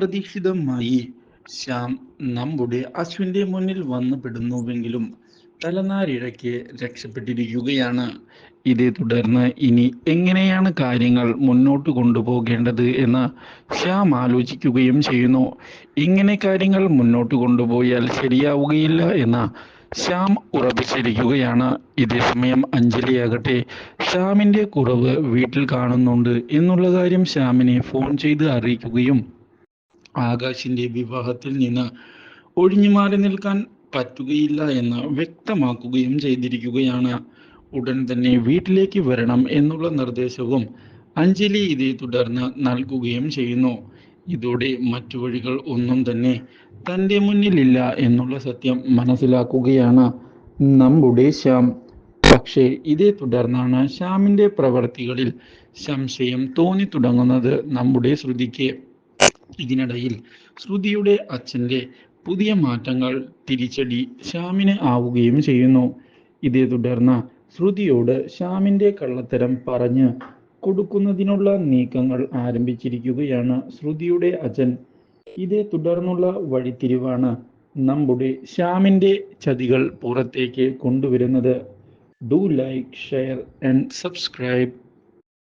അപ്രതീക്ഷിതമായി ശ്യാം നമ്മുടെ അശ്വിന്റെ മുന്നിൽ വന്നു പെടുന്നുവെങ്കിലും തലനാരിഴയ്ക്ക് രക്ഷപ്പെട്ടിരിക്കുകയാണ്. ഇതേ തുടർന്ന് ഇനി എങ്ങനെയാണ് കാര്യങ്ങൾ മുന്നോട്ട് കൊണ്ടുപോകേണ്ടത് എന്ന് ശ്യാം ആലോചിക്കുകയും ചെയ്യുന്നു. ഇങ്ങനെ കാര്യങ്ങൾ മുന്നോട്ട് കൊണ്ടുപോയാൽ ശരിയാവുകയില്ല എന്ന് ശ്യാം ഉറപ്പിച്ചിരിക്കുകയാണ്. ഇതേ സമയം അഞ്ജലിയാകട്ടെ ശ്യാമിന്റെ കുറവ് വീട്ടിൽ കാണുന്നുണ്ട് എന്നുള്ള കാര്യം ശ്യാമിനെ ഫോൺ ചെയ്ത് അറിയിക്കുകയും ആകാശിന്റെ വിവാഹത്തിൽ നിന്ന് ഒഴിഞ്ഞു മാറി നിൽക്കാൻ പറ്റുകയില്ല എന്ന് വ്യക്തമാക്കുകയും ചെയ്തിരിക്കുകയാണ്. ഉടൻ തന്നെ വീട്ടിലേക്ക് വരണം എന്നുള്ള നിർദ്ദേശവും അഞ്ജലി ഇതേ തുടർന്ന് നൽകുകയും ചെയ്യുന്നു. ഇതോടെ മറ്റു വഴികൾ ഒന്നും തന്നെ തന്റെ മുന്നിലില്ല എന്നുള്ള സത്യം മനസ്സിലാക്കുകയാണ്. നമ്മുടെ ശ്യാം. പക്ഷേ ഇതേ തുടർന്നാണ് ശ്യാമിന്റെ പ്രവർത്തികളിൽ സംശയം തോന്നി തുടങ്ങുന്നത് നമ്മുടെ ശ്രുതിക്ക്. ഇതിനിടയിൽ ശ്രുതിയുടെ അച്ഛന്റെ പുതിയ മാറ്റങ്ങൾ തിരിച്ചടി ശ്യാമിന് ആവുകയും ചെയ്യുന്നു. ഇതേ തുടർന്ന് ശ്രുതിയോട് ശ്യാമിന്റെ കള്ളത്തരം പറഞ്ഞ് കൊടുക്കുന്നതിനുള്ള നീക്കങ്ങൾ ആരംഭിച്ചിരിക്കുകയാണ് ശ്രുതിയുടെ അച്ഛൻ. ഇതേ തുടർന്നുള്ള വഴിത്തിരിവാണ് നമ്മുടെ ശ്യാമിന്റെ ചതികൾ പുറത്തേക്ക് കൊണ്ടുവരുന്നത്. Do like share and subscribe.